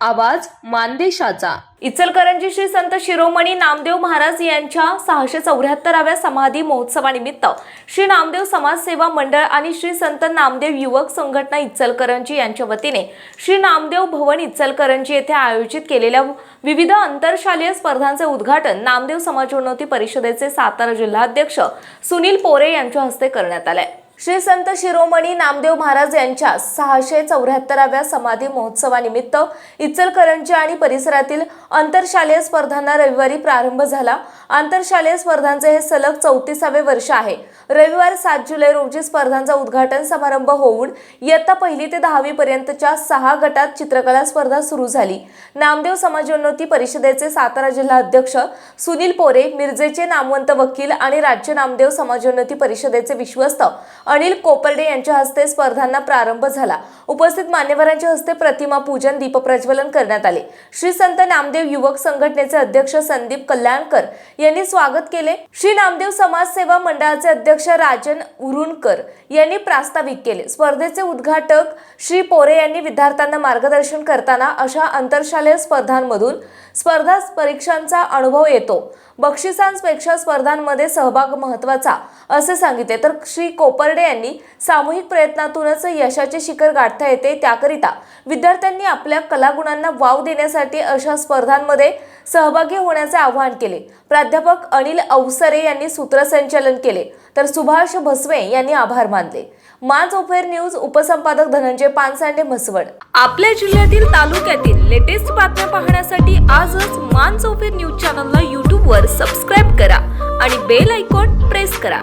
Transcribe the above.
आवाज मानदेशाचा. इचलकरंजी श्री संत शिरोमणी नामदेव महाराज यांच्या सहाशे चौऱ्याहत्तराव्या समाधी महोत्सवानिमित्त श्री नामदेव समाजसेवा मंडळ आणि श्री संत नामदेव युवक संघटना इचलकरंजी यांच्या वतीने श्री नामदेव भवन इचलकरंजी येथे आयोजित केलेल्या विविध आंतरशालेय स्पर्धांचे उद्घाटन नामदेव समाजोन्नती परिषदेचे सातारा जिल्हाध्यक्ष सुनील पोरे यांच्या हस्ते करण्यात आले श्री संत शिरोमणी नामदेव महाराज यांच्या सहाशे चौऱ्याहत्तराव्या समाधी महोत्सवानिमित्त इचलकरंजी आणि परिसरातील आंतरशालेय स्पर्धांना रविवारी प्रारंभ झाला. आंतरशालेय स्पर्धांचे हे सलग चौतीसावे वर्ष आहे. रविवार सात जुलै रोजी स्पर्धांचा उद्घाटन समारंभ होऊन इयत्ता पहिली ते दहावी पर्यंतच्या सहा गटात चित्रकला स्पर्धा सुरू झाली. नामदेव समाजोन्नती परिषदेचे सातारा जिल्हा अध्यक्ष सुनील पोरे मिरजेचे नामवंत वकील आणि राज्य नामदेव समाजोन्नती परिषदेचे विश्वस्त अनिल कोपर्डे यांच्या हस्ते स्पर्धांना प्रारंभ झाला. उपस्थित मान्यवरांच्या हस्ते प्रतिमा पूजन दीपप्रज्वलन करण्यात आले. श्री संत नामदेव युवक संघटनेचे अध्यक्ष संदीप कल्याणकर यांनी स्वागत केले. श्री नामदेव समाजसेवा मंडळाचे अध्यक्ष राजन उरुणकर यांनी प्रास्ताविक केले. स्पर्धेचे उद्घाटक श्री पोरे यांनी विद्यार्थ्यांना मार्गदर्शन करताना अशा आंतरशालेय स्पर्धांमधून स्पर्धा परीक्षांचा अनुभव येतो. बक्षिसांपेक्षा स्पर्धांमध्ये सहभाग महत्त्वाचा असे सांगितले. तर श्री कोपर्डे यांनी सामूहिक प्रयत्नातूनच यशाचे शिखर गाठता येते. त्याकरिता विद्यार्थ्यांनी आपल्या कलागुणांना वाव देण्यासाठी अशा स्पर्धांमध्ये सहभागी होण्याचे आवाहन केले. प्राध्यापक अनिल अवसरे यांनी सूत्रसंचालन केले. तर सुभाष भसवे यांनी आभार मानले. माज ओफेर न्यूज उपसंपादक धनंजय पानसांडे म्हसवड. आपल्या जिल्ह्यातील तालुक्यातील लेटेस्ट बातम्या पाहण्यासाठी आजच मान चौफेर न्यूज चॅनलला यूट्यूबवर सबस्क्राईब करा आणि बेल आयकॉन प्रेस करा.